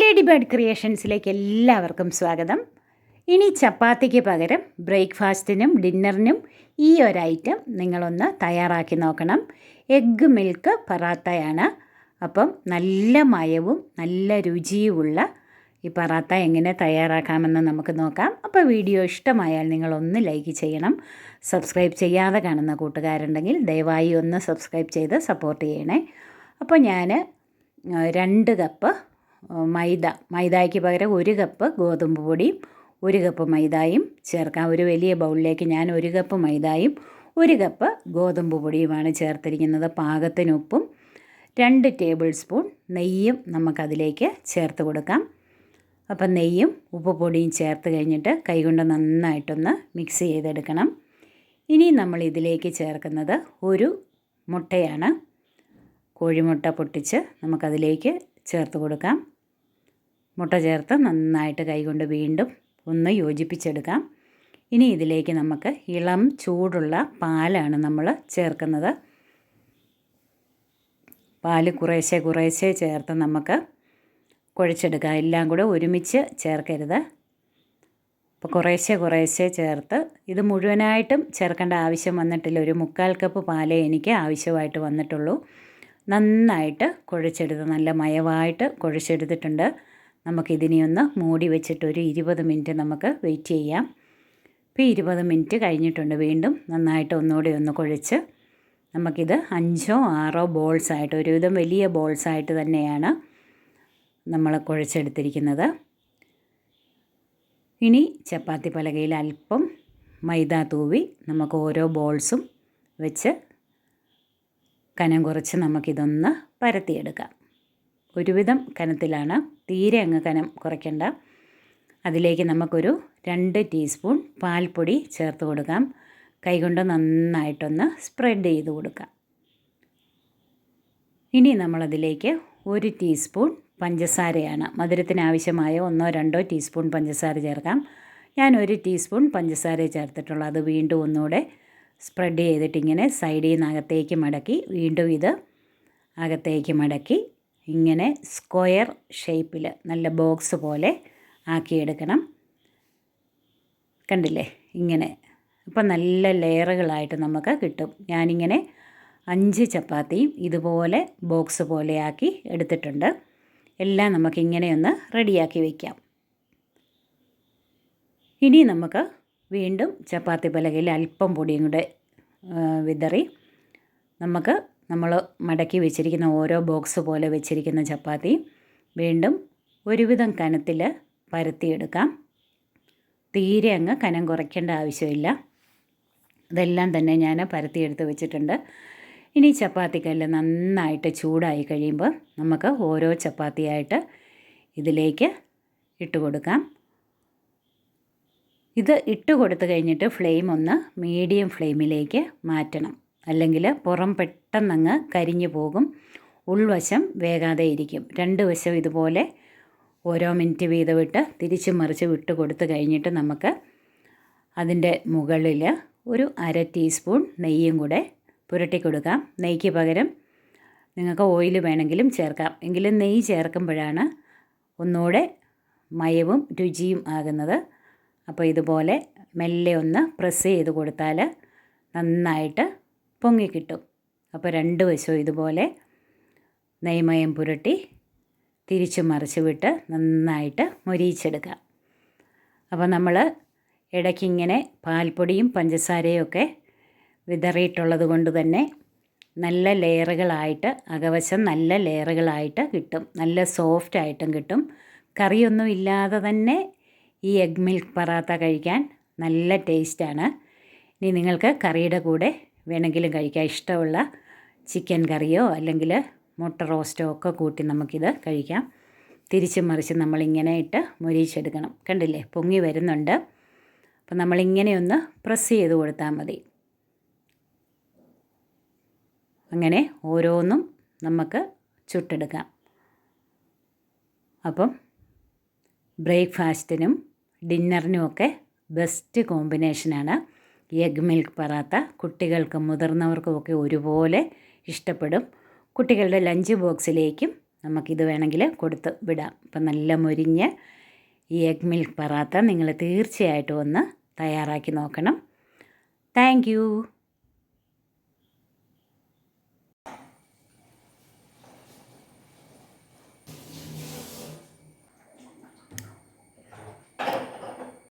Lady bird ക്രിയേഷൻസിലേക്ക് എല്ലാവർക്കും സ്വാഗതം. ഇനി ചപ്പാത്തിക്ക് പകരം ബ്രേക്ക്ഫാസ്റ്റിനും ഡിന്നറിനും ഈ ഒരു ഐറ്റം നിങ്ങളൊന്ന് തയ്യാറാക്കി നോക്കണം. എഗ്ഗ് മിൽക്ക് പറാത്തയാണ്. അപ്പം നല്ല മയവും നല്ല രുചിയുമുള്ള ഈ പറാത്ത എങ്ങനെ തയ്യാറാക്കാമെന്ന് നമുക്ക് നോക്കാം. അപ്പോൾ വീഡിയോ ഇഷ്ടമായാൽ നിങ്ങളൊന്ന് ലൈക്ക് ചെയ്യണം. സബ്സ്ക്രൈബ് ചെയ്യാതെ കാണുന്ന കൂട്ടുകാരുണ്ടെങ്കിൽ ദയവായി ഒന്ന് സബ്സ്ക്രൈബ് ചെയ്ത് സപ്പോർട്ട് ചെയ്യണേ. അപ്പോൾ ഞാൻ രണ്ട് കപ്പ് മൈദ. മൈദയ്ക്ക് പകരം ഒരു കപ്പ് ഗോതമ്പ് പൊടിയും ഒരു കപ്പ് മൈദയും ചേർക്കാം. ഒരു വലിയ ബൗളിലേക്ക് ഞാൻ ഒരു കപ്പ് മൈദയും ഒരു കപ്പ് ഗോതമ്പ് പൊടിയുമാണ് ചേർത്തിരിക്കുന്നത്. പാകത്തിന് ഉപ്പും രണ്ട് ടേബിൾ സ്പൂൺ നെയ്യും നമുക്കതിലേക്ക് ചേർത്ത് കൊടുക്കാം. അപ്പം നെയ്യും ഉപ്പ് പൊടിയും ചേർത്ത് കഴിഞ്ഞിട്ട് കൈകൊണ്ട് നന്നായിട്ടൊന്ന് മിക്സ് ചെയ്തെടുക്കണം. ഇനി നമ്മൾ ഇതിലേക്ക് ചേർക്കുന്നത് ഒരു മുട്ടയാണ്. കോഴിമുട്ട പൊട്ടിച്ച് നമുക്കതിലേക്ക് ചേർത്ത് കൊടുക്കാം. മുട്ട ചേർത്ത് നന്നായിട്ട് കൈകൊണ്ട് വീണ്ടും ഒന്ന് യോജിപ്പിച്ചെടുക്കാം. ഇനി ഇതിലേക്ക് നമുക്ക് ഇളം ചൂടുള്ള പാലാണ് നമ്മൾ ചേർക്കുന്നത്. പാൽ കുറേശ്ശെ കുറേശ്ശെ ചേർത്ത് നമുക്ക് കുഴച്ചെടുക്കാം. എല്ലാം കൂടെ ഒരുമിച്ച് ചേർക്കരുത്. അപ്പോൾ കുറേശ്ശെ കുറേശ്ശെ ചേർത്ത് ഇത് മുഴുവനായിട്ടും ചേർക്കേണ്ട ആവശ്യം വന്നിട്ടില്ല. ഒരു മുക്കാൽ കപ്പ് പാലേ എനിക്ക് ആവശ്യമായിട്ട് വന്നിട്ടുള്ളൂ. നന്നായിട്ട് കുഴച്ചെടുത്ത് നല്ല മയവായിട്ട് കുഴച്ചെടുത്തിട്ടുണ്ട്. നമുക്കിതിനെ ഒന്ന് മൂടി വെച്ചിട്ട് ഒരു ഇരുപത് മിനിറ്റ് നമുക്ക് വെയിറ്റ് ചെയ്യാം. ഇപ്പോൾ ഇരുപത് മിനിറ്റ് കഴിഞ്ഞിട്ടുണ്ട് വീണ്ടും. നന്നായിട്ട് ഒന്നുകൂടി ഒന്ന് കുഴച്ച് നമുക്കിത് അഞ്ചോ ആറോ ബോൾസ് ആയിട്ട് ഒരുവിധം വലിയ ബോൾസ് ആയിട്ട് തന്നെയാണ് നമ്മൾ കുഴച്ചെടുത്തിരിക്കുന്നത്. ഇനി ചപ്പാത്തി പലകയിൽ അല്പം മൈദ തൂവി നമുക്ക് ഓരോ ബോൾസും വെച്ച് കനം കുറച്ച് നമുക്കിതൊന്ന് പരത്തിയെടുക്കാം. ഒരുവിധം കനത്തിലാണ്. തീരെ അങ്ങ് കനം കുറയ്ക്കേണ്ട. അതിലേക്ക് നമുക്കൊരു രണ്ട് ടീസ്പൂൺ പാൽപ്പൊടി ചേർത്ത് കൊടുക്കാം. കൈകൊണ്ട് നന്നായിട്ടൊന്ന് സ്പ്രെഡ് ചെയ്ത് കൊടുക്കാം. ഇനി നമ്മളതിലേക്ക് ഒരു ടീസ്പൂൺ പഞ്ചസാരയാണ്. മധുരത്തിന് ആവശ്യമായ ഒന്നോ രണ്ടോ ടീസ്പൂൺ പഞ്ചസാര ചേർക്കാം. ഞാൻ ഒരു ടീസ്പൂൺ പഞ്ചസാര ചേർത്തിട്ടുള്ളൂ. അത് വീണ്ടും ഒന്നുകൂടെ സ്പ്രെഡ് ചെയ്തിട്ടിങ്ങനെ സൈഡിൽ നിന്ന് അകത്തേക്ക് മടക്കി വീണ്ടും ഇത് അകത്തേക്ക് മടക്കി ഇങ്ങനെ സ്ക്വയർ ഷേപ്പിൽ നല്ല ബോക്സ് പോലെ ആക്കിയെടുക്കണം. കണ്ടില്ലേ? ഇങ്ങനെ. അപ്പം നല്ല ലെയറുകളായിട്ട് നമുക്ക് കിട്ടും. ഞാനിങ്ങനെ അഞ്ച് ചപ്പാത്തിയും ഇതുപോലെ ബോക്സ് പോലെയാക്കി എടുത്തിട്ടുണ്ട്. എല്ലാം നമുക്കിങ്ങനെ ഒന്ന് റെഡിയാക്കി വയ്ക്കാം ഇനി നമുക്ക് വീണ്ടും ചപ്പാത്തി പലകയിൽ അല്പം പൊടിയും കൂടെ വിതറി. നമുക്ക് നമ്മൾ മടക്കി വെച്ചിരിക്കുന്ന ഓരോ ബോക്സ് പോലെ വെച്ചിരിക്കുന്ന ചപ്പാത്തി വീണ്ടും ഒരുവിധം കനത്തിൽ പരത്തിയെടുക്കാം. തീരെ അങ്ങ് കനം കുറയ്ക്കേണ്ട ആവശ്യമില്ല. ഇതെല്ലാം തന്നെ ഞാൻ പരത്തിയെടുത്ത് വെച്ചിട്ടുണ്ട്. ഇനി ചപ്പാത്തിക്കല്ല് നന്നായിട്ട് ചൂടായി കഴിയുമ്പോൾ നമുക്ക് ഓരോ ചപ്പാത്തിയായിട്ട് ഇതിലേക്ക് ഇട്ട് കൊടുക്കാം. ഇത് ഇട്ട് കൊടുത്തു കഴിഞ്ഞിട്ട് ഫ്ലെയിം ഒന്ന് മീഡിയം ഫ്ലെയിമിലേക്ക് മാറ്റണം. അല്ലെങ്കിൽ പുറം പെട്ടെന്നങ്ങ് കരിഞ്ഞു പോകും. ഉൾവശം വേകാതെ ഇരിക്കും. രണ്ട് വശം ഇതുപോലെ ഓരോ മിനിറ്റ് വീതം ഇട്ട് തിരിച്ച് മറിച്ച് വിട്ട് കൊടുത്തു കഴിഞ്ഞിട്ട് നമുക്ക് അതിന്റെ മുകളിൽ ഒരു അര ടീസ്പൂൺ നെയ്യും കൂടെ പുരട്ടി കൊടുക്കാം. നെയ്ക്ക് പകരം നിങ്ങൾക്ക് ഓയിൽ വേണമെങ്കിലും ചേർക്കാം. എങ്കിലും നെയ്യ് ചേർക്കുമ്പോഴാണ് ഒന്നുകൂടെ മയവും രുചിയും ആകുന്നത്. അപ്പോൾ ഇതുപോലെ മെല്ലെ ഒന്ന് പ്രസ് ചെയ്ത് കൊടുത്താൽ നന്നായിട്ട് പൊങ്ങിക്കിട്ടും. അപ്പോൾ രണ്ട് വശവും ഇതുപോലെ നെയ്മയം പുരട്ടി തിരിച്ചു മറിച്ച് വിട്ട് നന്നായിട്ട് മൊരിയിച്ചെടുക്കാം അപ്പോൾ നമ്മൾ ഇടയ്ക്കിങ്ങനെ പാൽപ്പൊടിയും പഞ്ചസാരയും ഒക്കെ വിതറിയിട്ടുള്ളത് കൊണ്ട് തന്നെ നല്ല ലെയറുകളായിട്ട് അകവശം നല്ല ലെയറുകളായിട്ട് കിട്ടും. നല്ല സോഫ്റ്റ് ആയിട്ടും കിട്ടും. കറിയൊന്നും ഇല്ലാതെ തന്നെ ഈ എഗ് മിൽക്ക് പറാത്ത കഴിക്കാൻ നല്ല ടേസ്റ്റാണ്. ഇനി നിങ്ങൾക്ക് കറിയുടെ കൂടെ വേണമെങ്കിലും കഴിക്കാം. ഇഷ്ടമുള്ള ചിക്കൻ കറിയോ അല്ലെങ്കിൽ മുട്ട റോസ്റ്റോ ഒക്കെ കൂട്ടി നമുക്കിത് കഴിക്കാം. തിരിച്ച് മറിച്ച് നമ്മളിങ്ങനെ ഇട്ട് മുരിച്ചെടുക്കണം കണ്ടില്ലേ? പൊങ്ങി വരുന്നുണ്ട്. അപ്പം നമ്മളിങ്ങനെ ഒന്ന് പ്രസ് ചെയ്ത് കൊടുത്താൽ മതി. അങ്ങനെ ഓരോന്നും നമുക്ക് ചുട്ടെടുക്കാം. അപ്പം ബ്രേക്ക്ഫാസ്റ്റിനും ഡിന്നറിനുമൊക്കെ ബെസ്റ്റ് കോമ്പിനേഷനാണ് എഗ് മിൽക്ക് പറാത്ത കുട്ടികൾക്കും മുതിർന്നവർക്കും ഒക്കെ ഒരുപോലെ ഇഷ്ടപ്പെടും. കുട്ടികളുടെ ലഞ്ച് ബോക്സിലേക്കും നമുക്കിത് വേണമെങ്കിൽ കൊടുത്ത് വിടാം. അപ്പം നല്ല മുരിഞ്ഞ് ഈ എഗ് മിൽക്ക് പറാത്ത നിങ്ങൾ തീർച്ചയായിട്ടും ഒന്ന് തയ്യാറാക്കി നോക്കണം. താങ്ക്